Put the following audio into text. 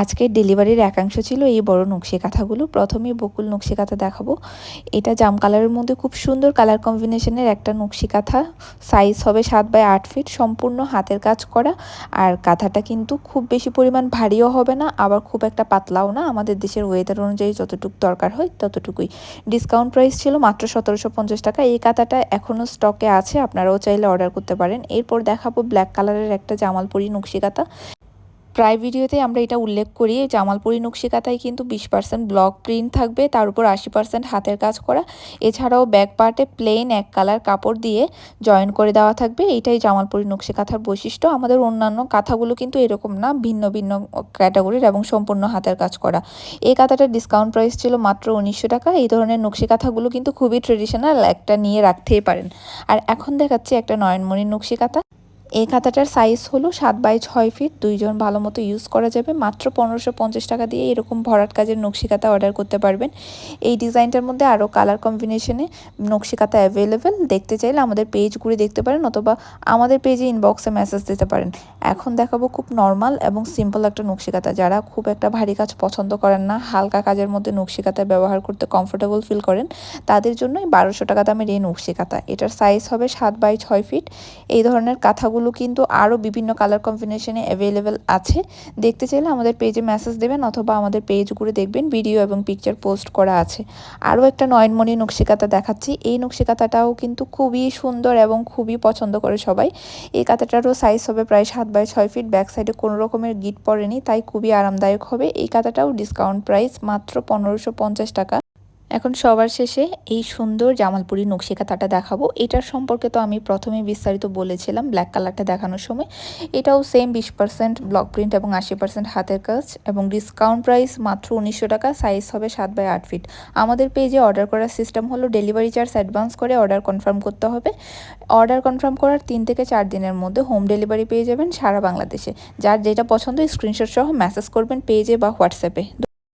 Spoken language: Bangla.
আজকের ডেলিভারির একাংশ ছিল এই বড় নকশি কাঁথাগুলো। প্রথমেই বকুল নকশি কাঁথা দেখাবো। এটা জাম কালারের মধ্যে খুব সুন্দর কালার কম্বিনেশনের একটা নকশি কাঁথা। সাইজ হবে সাত বাই আট ফিট, সম্পূর্ণ হাতের কাজ করা। আর কাঁথাটা কিন্তু খুব বেশি পরিমাণ ভারীও হবে না, আবার খুব একটা পাতলাও না। আমাদের দেশের ওয়েদার অনুযায়ী যতটুকু দরকার হয় ততটুকুই। ডিসকাউন্ট প্রাইস ছিল মাত্র সতেরোশো পঞ্চাশ টাকা। এই কাঁথাটা এখনও স্টকে আছে, আপনারাও চাইলে অর্ডার করতে পারেন। এরপর দেখাবো ব্ল্যাক কালারের একটা জামালপুরি নকশি কাঁথা। প্রায় ভিডিওতে আমরা এটা উল্লেখ করি জামালপুরি নকশিকাতায় কিন্তু বিশ পার্সেন্ট ব্লক প্রিন্ট থাকবে, তার উপর আশি পার্সেন্ট হাতের কাজ করা। এছাড়াও ব্যাক পার্টে প্লেন এক কালার কাপড় দিয়ে জয়েন করে দেওয়া থাকবে, এইটাই জামালপুরি নকশি কাঁথার বৈশিষ্ট্য। আমাদের অন্যান্য কাঁথাগুলো কিন্তু এরকম না, ভিন্ন ভিন্ন ক্যাটাগরির এবং সম্পূর্ণ হাতের কাজ করা। এই কাঁথাটার ডিসকাউন্ট প্রাইস ছিল মাত্র উনিশশো টাকা, এই ধরনের নকশি কাঁথাগুলো কিন্তু খুবই ট্রেডিশনাল একটা নিয়ে রাখতেই পারেন। আর এখন দেখাচ্ছি একটা নয়নমণির নকশি কাঁথা এই খাতাটার সাইজ হলো সাত বাই ছয় ফিট দুইজন ভালো মতো ইউজ করা যাবে। মাত্র পনেরোশো পঞ্চাশ টাকা দিয়ে এরকম ভরাট কাজের নকশি কাতা অর্ডার করতে পারবেন। এই ডিজাইনটার মধ্যে আরও কালার কম্বিনেশনে নকশি কাতা অ্যাভেলেবেল দেখতে চাইলে আমাদের পেজ ঘুরে দেখতে পারেন অথবা আমাদের পেজে ইনবক্সে মেসেজ দিতে পারেন। এখন দেখাবো খুব নর্মাল এবং সিম্পল একটা নকশি কাতা যারা খুব একটা ভারী কাজ পছন্দ করেন না, হালকা কাজের মধ্যে নকশি কাতা ব্যবহার করতে কমফোর্টেবল ফিল করেন, তাদের জন্যই বারোশো টাকা দামের এই নকশি কাতা এটার সাইজ হবে সাত বাই ছয় ফিট এই ধরনের কাঁথাগুলো কালারগুলো কিন্তু আরও বিভিন্ন কালার কম্বিনেশনে অ্যাভেলেবেল আছে। দেখতে চাইলে আমাদের পেজে মেসেজ দেবেন অথবা আমাদের পেজ ঘুরে দেখবেন ভিডিও এবং পিকচার পোস্ট করা আছে। আরও একটা নয়নমণি নকশিকাতা দেখাচ্ছি। এই নকশিকাতাটাও কিন্তু খুবই সুন্দর এবং খুবই পছন্দ করে সবাই। এই কাতাটারও সাইজ হবে প্রায় সাত বাই ছয় ফিট ব্যাক সাইডে কোনো রকমের গিট পড়েনি, তাই খুবই আরামদায়ক হবে। এই কাতাটাও ডিসকাউন্ট প্রাইস মাত্র পনেরোশো টাকা। এখন সবার শেষে এই সুন্দর জামালপুরি নকশি কাঁথাটা দেখাবো। এটার সম্পর্কে তো আমি প্রথমে বিস্তারিত বলেছিলাম ব্ল্যাক কালারটা দেখানোর সময়। এটাও সেম বিশ পার্সেন্ট ব্লক প্রিন্ট এবং আশি পার্সেন্ট হাতের কাজ এবং ডিসকাউন্ট প্রাইস মাত্র উনিশশো টাকা সাইজ হবে সাত বাই আট ফিট আমাদের পেজে অর্ডার করার সিস্টেম হলো ডেলিভারি চার্জ অ্যাডভান্স করে অর্ডার কনফার্ম করতে হবে। অর্ডার কনফার্ম করার তিন থেকে চার দিনের মধ্যে হোম ডেলিভারি পেয়ে যাবেন সারা বাংলাদেশে। যার যেটা পছন্দ স্ক্রিনশট সহ মেসেজ করবেন পেজে বা হোয়াটসঅ্যাপে